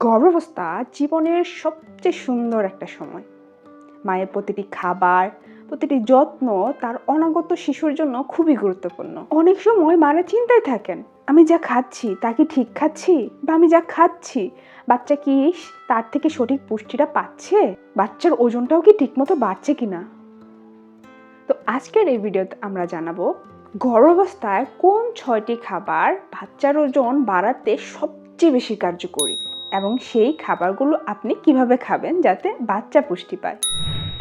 গর্ভাবস্থা জীবনের সবচেয়ে সুন্দর একটা সময়। মায়ের প্রতিটি খাবার, প্রতিটি যত্ন তার অনাগত শিশুর জন্য খুবই গুরুত্বপূর্ণ। অনেক সময় মারা চিন্তায় থাকেন, আমি যা খাচ্ছি তা কি ঠিক খাচ্ছি বা আমি যা খাচ্ছি, বাচ্চা কি তার থেকে সঠিক পুষ্টিটা পাচ্ছে? বাচ্চার ওজনটাও কি ঠিকমতো বাড়ছে কিনা তো আজকের এই ভিডিওতে আমরা জানাব, গর্ভাবস্থায় কোন ছয়টি খাবার বাচ্চার ওজন বাড়াতে সবচেয়ে বেশি কার্যকরী? এবং সেই খাবারগুলো আপনি কীভাবে খাবেন যাতে বাচ্চা পুষ্টি পায়।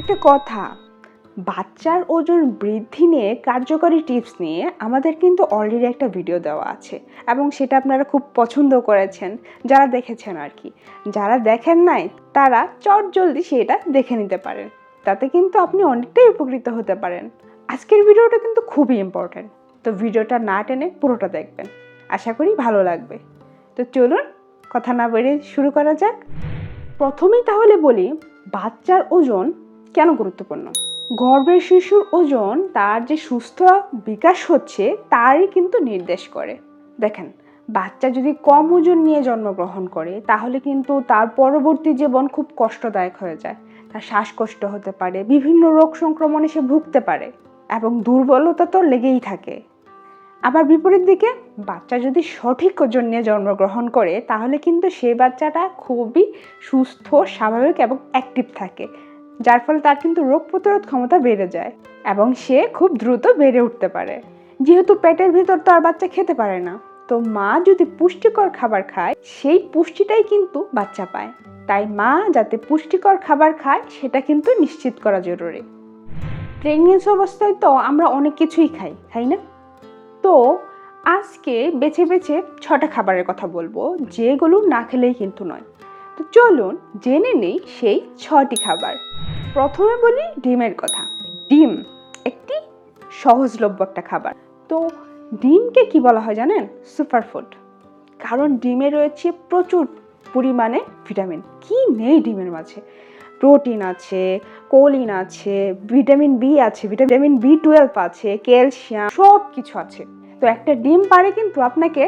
একটা কথা, বাচ্চার ওজন বৃদ্ধি নিয়ে কার্যকরী টিপস নিয়ে আমাদের কিন্তু অলরেডি একটা ভিডিও দেওয়া আছে এবং সেটা আপনারা খুব পছন্দ করেছেন, যারা দেখেছেন আর কি। যারা দেখেন নাই, তারা চট জলদি সেটা দেখে নিতে পারেন। তাতে কিন্তু আপনি অনেকটাই উপকৃত হতে পারেন। আজকের ভিডিওটা কিন্তু খুবই ইম্পর্ট্যান্ট তো ভিডিওটা না টেনে পুরোটা দেখবেন। আশা করি ভালো লাগবে। তো চলুন কথা না বেড়ে শুরু করা যাক। প্রথমেই তাহলে বলি, বাচ্চার ওজন কেন গুরুত্বপূর্ণ? গর্ভের শিশুর ওজন, তার যে সুস্থ বিকাশ হচ্ছে, তারই কিন্তু নির্দেশ করে। দেখেন, বাচ্চা যদি কম ওজন নিয়ে জন্মগ্রহণ করে, তাহলে কিন্তু তার পরবর্তী জীবন খুব কষ্টদায়ক হয়ে যায়। তার শ্বাসকষ্ট হতে পারে, বিভিন্ন রোগ সংক্রমণে সে ভুগতে পারে এবং দুর্বলতা তো লেগেই থাকে। আবার বিপরীত দিকে, বাচ্চা যদি সঠিক ওজন নিয়ে জন্মগ্রহণ করে, তাহলে কিন্তু সেই বাচ্চাটা খুবই সুস্থ, স্বাভাবিক এবং অ্যাক্টিভ থাকে, যার ফলে তার কিন্তু রোগ প্রতিরোধ ক্ষমতা বেড়ে যায় এবং সে খুব দ্রুত বেড়ে উঠতে পারে। যেহেতু পেটের ভিতর তো আর বাচ্চা খেতে পারে না, তো মা যদি পুষ্টিকর খাবার খায়, সেই পুষ্টিটাই কিন্তু বাচ্চা পায়। তাই মা যাতে পুষ্টিকর খাবার খায়, সেটা কিন্তু নিশ্চিত করা জরুরি। প্রেগনেন্সি অবস্থায় তো আমরা অনেক কিছুই খাই খাই না? তো আজকে বেছে বেছে ছটা খাবারের কথা বলব। যেগুলো না খেলেই কিন্তু নয়। তো চলুন জেনে নেই সেই ছটি খাবার। প্রথমে বলি ডিমের কথা। ডিম একটি সহজলভ্য একটা খাবার। তো ডিমকে কি বলা হয় জানেন? সুপারফুড। কারণ ডিমে রয়েছে প্রচুর পরিমাণে ভিটামিন। কি নেই ডিমের মাঝে? প্রোটিন আছে, কোলিন আছে, ভিটামিন বি আছে, ভিটামিন বি টুয়েলভ আছে, ক্যালসিয়াম সব কিছু আছে। তো একটা ডিম পারে কিন্তু আপনাকে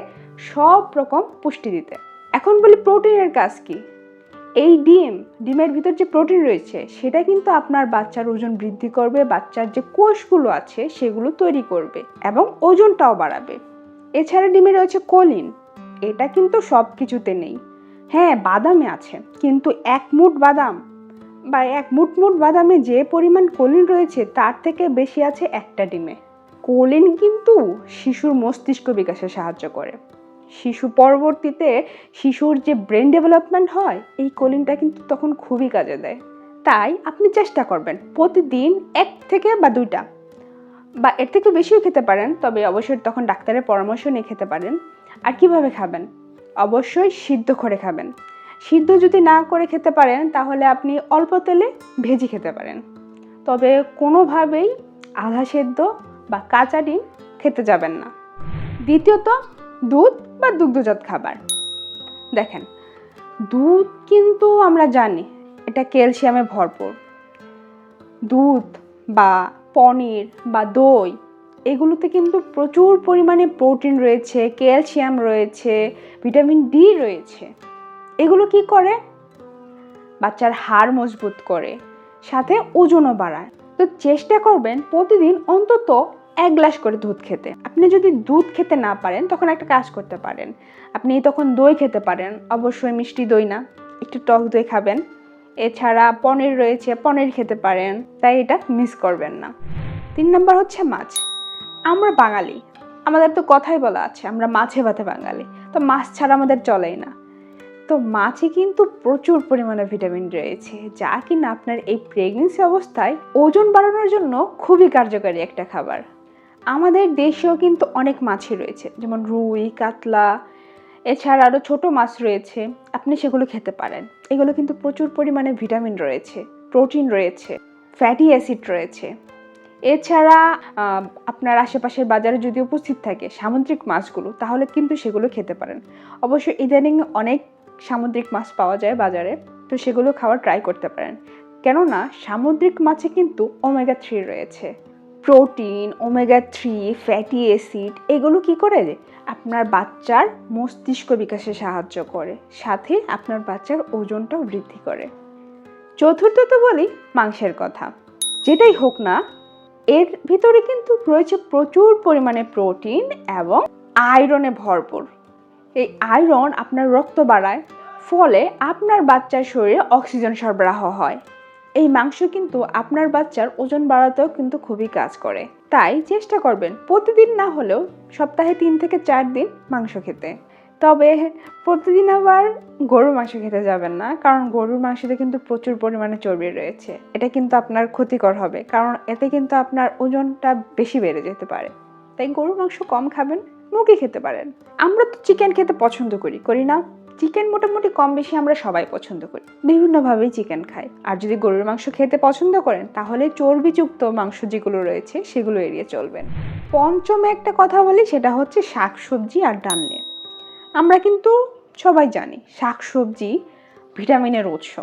সব রকম পুষ্টি দিতে। এখন বলি প্রোটিনের কাজ কি? এই ডিম, ডিমের ভিতর যে প্রোটিন রয়েছে, সেটা কিন্তু আপনার বাচ্চার ওজন বৃদ্ধি করবে, বাচ্চার যে কোষগুলো আছে, সেগুলো তৈরি করবে এবং ওজনটাও বাড়াবে। এছাড়া ডিমে রয়েছে কোলিন, এটা কিন্তু সব কিছুতে নেই। হ্যাঁ বাদামে আছে, কিন্তু এক মুঠ বাদাম বা এক মুঠ বাদামে যে পরিমাণ কোলিন রয়েছে, তার থেকে বেশি আছে একটা ডিমে। কোলিন কিন্তু শিশুর মস্তিষ্ক বিকাশে সাহায্য করে। শিশু পরবর্তীতে শিশুর যে ব্রেন ডেভেলপমেন্ট হয়, এই কোলিনটা কিন্তু তখন খুবই কাজে দেয়। তাই আপনি চেষ্টা করবেন প্রতিদিন এক থেকে বা দুইটা। বা এর থেকে বেশিও খেতে পারেন, তবে অবশ্যই তখন ডাক্তারের পরামর্শ নিয়ে খেতে পারেন। আর কীভাবে খাবেন? অবশ্যই সিদ্ধ করে খাবেন। সিদ্ধ যদি না করে খেতে পারেন, তাহলে আপনি অল্প তেলে ভেজে খেতে পারেন। তবে কোনোভাবেই আধা সেদ্ধ বা কাঁচা ডিম খেতে যাবেন না। দ্বিতীয়ত, দুধ বা দুগ্ধজাত খাবার। দেখেন, দুধ কিন্তু আমরা জানি, এটা ক্যালসিয়ামে ভরপুর। দুধ বা পনির বা দই, এগুলোতে কিন্তু প্রচুর পরিমাণে প্রোটিন রয়েছে, ক্যালসিয়াম রয়েছে, ভিটামিন ডি রয়েছে। এগুলো কি করে? বাচ্চার হাড় মজবুত করে, সাথে ওজনও বাড়ায়। তো চেষ্টা করবেন প্রতিদিন অন্তত এক গ্লাস করে দুধ খেতে। আপনি যদি দুধ খেতে না পারেন, তখন একটা কাজ করতে পারেন। আপনি তখন দই খেতে পারেন, অবশ্যই মিষ্টি দই না, একটু টক দই খাবেন। এছাড়া পনির রয়েছে, পনির খেতে পারেন, তাই এটা মিস করবেন না। তিন নম্বর হচ্ছে মাছ। আমরা বাঙালি, আমাদের তো কথাই বলা আছে, আমরা মাছে ভাতে বাঙালি। তো মাছ ছাড়া আমাদের চলেই না। তো মাছে কিন্তু প্রচুর পরিমাণে ভিটামিন রয়েছে, যা কিনা আপনার এই প্রেগনেন্সি অবস্থায় ওজন বাড়ানোর জন্য খুবই কার্যকারী একটা খাবার। আমাদের দেশেও কিন্তু অনেক মাছই রয়েছে, যেমন রুই, কাতলা, এছাড়া আরও ছোটো মাছ রয়েছে, আপনি সেগুলো খেতে পারেন। এগুলো কিন্তু প্রচুর পরিমাণে ভিটামিন রয়েছে, প্রোটিন রয়েছে ফ্যাটি অ্যাসিড রয়েছে। এছাড়া আপনার আশেপাশের বাজারে যদি উপস্থিত থাকে সামুদ্রিক মাছগুলো, তাহলে কিন্তু সেগুলো খেতে পারেন। অবশ্য ইদানিং অনেক সামুদ্রিক মাছ পাওয়া যায় বাজারে, তো সেগুলো খাওয়ার ট্রাই করতে পারেন। কেননা, সামুদ্রিক মাছে কিন্তু ওমেগা থ্রি রয়েছে। Protein omega three fatty acid এগুলো কি করে? আপনার বাচ্চার মস্তিষ্ক বিকাশে সাহায্য করে, সাথে আপনার বাচ্চার ওজনটাও বৃদ্ধি করে। চতুর্থত বলি, মাংসের কথা। যেটাই হোক না, এর ভিতরে কিন্তু রয়েছে প্রচুর পরিমাণে প্রোটিন এবং আয়রনে ভরপুর। এই আয়রন আপনার রক্ত বাড়ায়, ফলে আপনার বাচ্চার শরীরে অক্সিজেন সরবরাহ হয়। এই মাংস কিন্তু আপনার বাচ্চার ওজন বাড়াতেও কিন্তু খুবই কাজ করে। তাই চেষ্টা করবেন প্রতিদিন না হলেও সপ্তাহে তিন থেকে চার দিন মাংস খেতে। তবে প্রতিদিন আবার গরুর মাংস খেতে যাবেন না, কারণ গরুর মাংসতে কিন্তু প্রচুর পরিমাণে চর্বি রয়েছে। এটা কিন্তু আপনার ক্ষতিকর হবে, কারণ এতে কিন্তু আপনার ওজনটা বেশি বেড়ে যেতে পারে। তাই গরুর মাংস কম খাবেন মুরগি খেতে পারেন। আমরা তো চিকেন খেতে পছন্দ করি করি না? চিকেন মোটামুটি কম বেশি আমরা সবাই পছন্দ করি। বিভিন্নভাবেই চিকেন খাই। আর যদি গরুর মাংস খেতে পছন্দ করেন, তাহলে চর্বিযুক্ত মাংস যেগুলো রয়েছে, সেগুলো এড়িয়ে চলবেন। পঞ্চমে একটা কথা বলি, সেটা হচ্ছে শাকসবজি আর ডাল নিয়ে। আমরা কিন্তু সবাই জানি, শাকসবজি ভিটামিনের উৎস।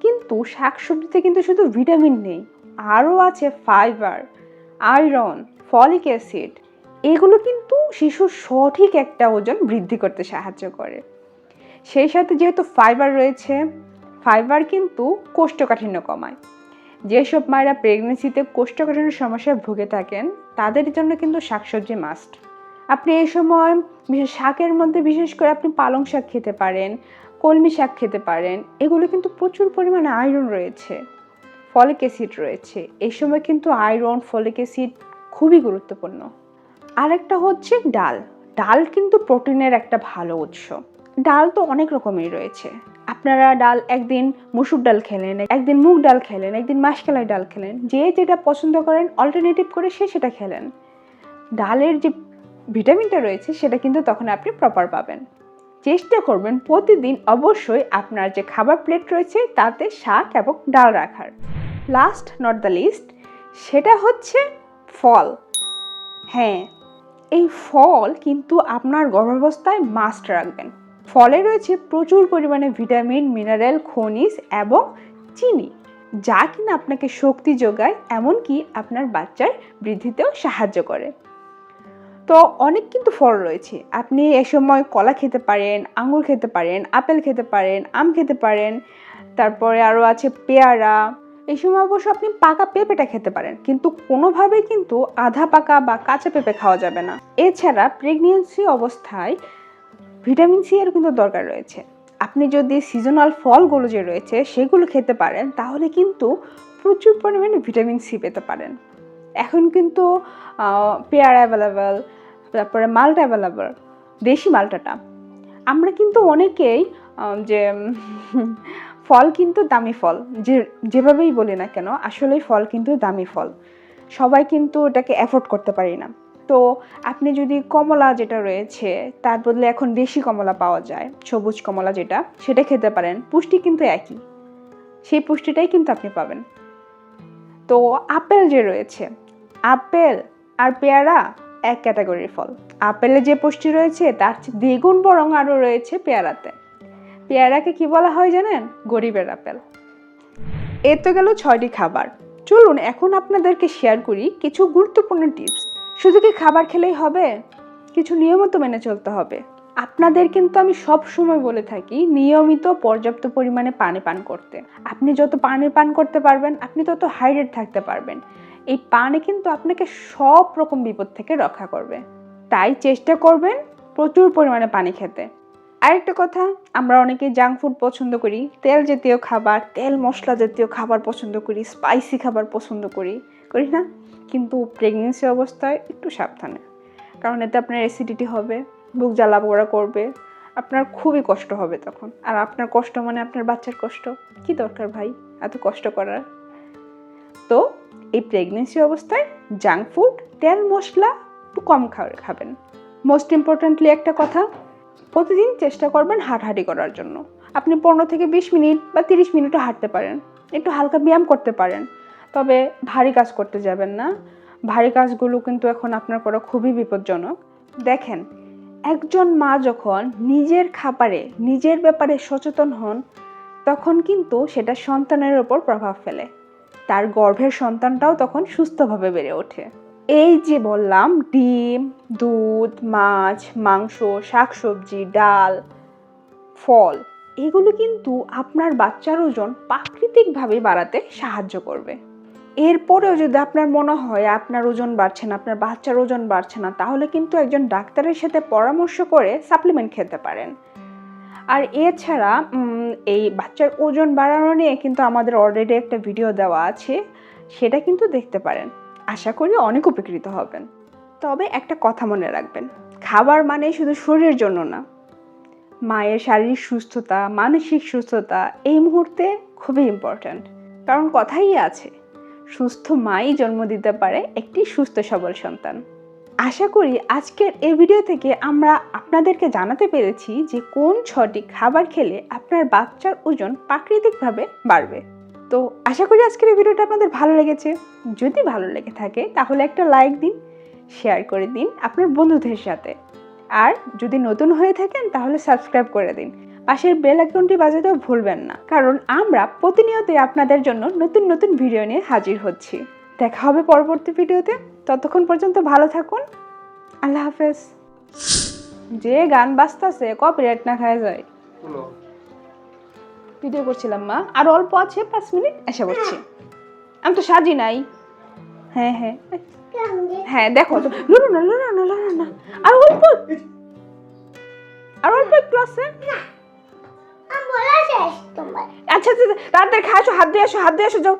কিন্তু শাকসবজিতে কিন্তু শুধু ভিটামিন নেই, আরও আছে ফাইবার, আয়রন, ফলিক অ্যাসিড এগুলো কিন্তু শিশুর সঠিক একটা ওজন বৃদ্ধি করতে সাহায্য করে। সেই সাথে যেহেতু ফাইবার রয়েছে ফাইবার কিন্তু কোষ্ঠকাঠিন্য কমায়। যেসব মায়েরা প্রেগনেন্সিতে কোষ্ঠকাঠিন্যের সমস্যায় ভুগে থাকেন, তাদের জন্য কিন্তু শাকসবজি মাস্ট আপনি এই সময় বিশেষ শাকের মধ্যে বিশেষ করে আপনি পালং শাক খেতে পারেন, কলমি শাক খেতে পারেন, এগুলো কিন্তু প্রচুর পরিমাণে আয়রন রয়েছে ফলিক অ্যাসিড রয়েছে। এই সময় কিন্তু আয়রন ফলিক অ্যাসিড খুবই গুরুত্বপূর্ণ। আরেকটা হচ্ছে ডাল। ডাল কিন্তু প্রোটিনের একটা ভালো উৎস। ডাল তো অনেক রকমের রয়েছে। আপনারা ডাল একদিন মুসুর ডাল খেলেন, একদিন মুগ ডাল খেলেন, একদিন মাসকালাই ডাল খেলেন, যে যেটা পছন্দ করেন অল্টারনেটিভ করে সে সেটা খেলেন। ডালের যে ভিটামিনটা রয়েছে, সেটা কিন্তু তখন আপনি প্রপার পাবেন। চেষ্টা করবেন প্রতিদিন অবশ্যই আপনার যে খাবার প্লেট রয়েছে, তাতে শাক এবং ডাল রাখার। লাস্ট নট দ্য লিস্ট সেটা হচ্ছে ফল। হ্যাঁ এই ফল কিন্তু আপনার গর্ভাবস্থায় মাস্ট রাখবেন। ফলে রয়েছে প্রচুর পরিমাণে ভিটামিন মিনারেল খনিজ এবং চিনি, যা কিনা আপনাকে শক্তি যোগায়, এমনকি আপনার বাচ্চার বৃদ্ধিতেও সাহায্য করে। তো অনেক কিন্তু ফল রয়েছে। আপনি এ সময় কলা খেতে পারেন আঙুর খেতে পারেন, আপেল খেতে পারেন, আম খেতে পারেন, তারপরে আরও আছে পেয়ারা এই সময় অবশ্য আপনি পাকা পেঁপেটা খেতে পারেন, কিন্তু কোনোভাবেই কিন্তু আধা পাকা বা কাঁচা পেঁপে খাওয়া যাবে না। এছাড়া প্রেগনেন্সি অবস্থায় ভিটামিন সি এর কিন্তু দরকার রয়েছে। আপনি যদি সিজনাল ফলগুলো যে রয়েছে সেগুলো খেতে পারেন, তাহলে কিন্তু প্রচুর পরিমাণে ভিটামিন সি পেতে পারেন। এখন কিন্তু পেয়ারা অ্যাভেলেবেল তারপরে মালটা অ্যাভেলেবেল দেশি মালটাটা। আমরা কিন্তু অনেকেই যে ফল কিন্তু দামি ফল। যে, যেভাবেই বলি না কেন, আসলেই ফল কিন্তু দামি ফল। সবাই কিন্তু ওটাকে অ্যাফোর্ড করতে পারি না। তো আপনি যদি কমলা যেটা রয়েছে, তার বদলে এখন দেশি কমলা পাওয়া যায়, সবুজ কমলা যেটা, সেটা খেতে পারেন। পুষ্টি কিন্তু একই। সেই পুষ্টিটাই কিন্তু আপনি পাবেন। তো আপেল যে রয়েছে, আপেল আর পেয়ারা এক ক্যাটাগরির ফল। আপেলে যে পুষ্টি রয়েছে, তার দ্বিগুণ বরং আরও রয়েছে পেয়ারাতে। পেয়ারাকে কি বলা হয় জানেন? গরিবের আপেল। এ তো গেল ছয়টি খাবার। চলুন এখন আপনাদেরকে শেয়ার করি কিছু গুরুত্বপূর্ণ টিপস শুধু কি খাবার খেলেই হবে? কিছু নিয়মিত মেনে চলতে হবে। আপনাদের কিন্তু আমি সব সময় বলে থাকি, নিয়মিত পর্যাপ্ত পরিমাণে পানি পান করতে। আপনি যত পানি পান করতে পারবেন, আপনি তত হাইড্রেট থাকতে পারবেন। এই পানি কিন্তু আপনাকে সব রকম বিপদ থেকে রক্ষা করবে। তাই চেষ্টা করবেন প্রচুর পরিমাণে পানি খেতে। আরেকটা কথা, আমরা অনেকে জাঙ্ক ফুড পছন্দ করি, তেল জাতীয় খাবার, তেল মশলা জাতীয় খাবার পছন্দ করি স্পাইসি খাবার পছন্দ করি করি না? কিন্তু প্রেগনেন্সি অবস্থায় একটু সাবধানে, কারণ এতে আপনার অ্যাসিডিটি হবে, বুক জ্বালা পোড়া করবে, আপনার খুবই কষ্ট হবে তখন। আর আপনার কষ্ট মানে আপনার বাচ্চার কষ্ট। কি দরকার ভাই? এত কষ্ট করার। তো এই প্রেগনেন্সি অবস্থায় জাঙ্ক ফুড তেল মশলা একটু কম খাবেন। মোস্ট ইম্পর্ট্যান্টলি একটা কথা প্রতিদিন চেষ্টা করবেন হাঁটাহাঁটি করার জন্য। আপনি পনেরো থেকে বিশ মিনিট বা তিরিশ মিনিটও হাঁটতে পারেন। একটু হালকা ব্যায়াম করতে পারেন। তবে ভারী কাজ করতে যাবেন না। ভারী কাজগুলো কিন্তু এখন আপনার করা খুবই বিপজ্জনক। দেখেন, একজন মা যখন নিজের খাবারে, নিজের ব্যাপারে সচেতন হন, তখন কিন্তু সেটা সন্তানের ওপর প্রভাব ফেলে। তার গর্ভের সন্তানটাও তখন সুস্থভাবে বেড়ে ওঠে। এই যে বললাম, ডিম, দুধ, মাছ, মাংস, শাকসবজি, ডাল, ফল, এগুলো কিন্তু আপনার বাচ্চার ওজন প্রাকৃতিকভাবে বাড়াতে সাহায্য করবে। এরপরেও যদি আপনার মনে হয় আপনার ওজন বাড়ছে না, আপনার বাচ্চার ওজন বাড়ছে না, তাহলে কিন্তু একজন ডাক্তারের সাথে পরামর্শ করে সাপ্লিমেন্ট খেতে পারেন। আর এছাড়া এই বাচ্চার ওজন বাড়ানো নিয়ে কিন্তু আমাদের অলরেডি একটা ভিডিও দেওয়া আছে, সেটা কিন্তু দেখতে পারেন। আশা করি অনেক উপকৃত হবেন। তবে একটা কথা মনে রাখবেন, খাবার মানে শুধু শরীরের জন্য না। মায়ের শারীরিক সুস্থতা, মানসিক সুস্থতা এই মুহূর্তে খুবই ইম্পর্ট্যান্ট কারণ কথাই আছে, সুস্থ মাই জন্ম দিতে পারে একটি সুস্থ সবল সন্তান। আশা করি আজকের এই ভিডিও থেকে আমরা আপনাদেরকে জানাতে পেরেছি যে কোন ছটি খাবার খেলে আপনার বাচ্চার ওজন প্রাকৃতিকভাবে বাড়বে। তো আশা করি আজকের এই ভিডিওটা আপনাদের ভালো লেগেছে। যদি ভালো লেগে থাকে, তাহলে একটা লাইক দিন শেয়ার করে দিন আপনার বন্ধুদের সাথে। আর যদি নতুন হয়ে থাকেন, তাহলে সাবস্ক্রাইব করে দিন। পাশের বেল আইকনটি বাজাতেও ভুলবেন না, কারণ আমরা প্রতিনিয়তই আপনাদের জন্য নতুন নতুন ভিডিও নিয়ে হাজির হচ্ছি। দেখা হবে পরবর্তী ভিডিওতে ততক্ষণ পর্যন্ত ভালো থাকুন। আল্লাহ হাফেজ। যে গান বাজতাছে কপিরাইট না খায় যায়। ভিডিও করছিলাম মা। আর অল্প আছে পাঁচ মিনিট এসে পড়ছি আমি তো সাজি নাই। হ্যাঁ হ্যাঁ। হ্যাঁ দেখো লুরু না লুনো না লুনো না আর অল্প। আর অল্প একটু আছে। আচ্ছা আচ্ছা তাড়াতাড়ি খাই আসো হাত দিয়ে আসো হাত দিয়ে আসো যাও।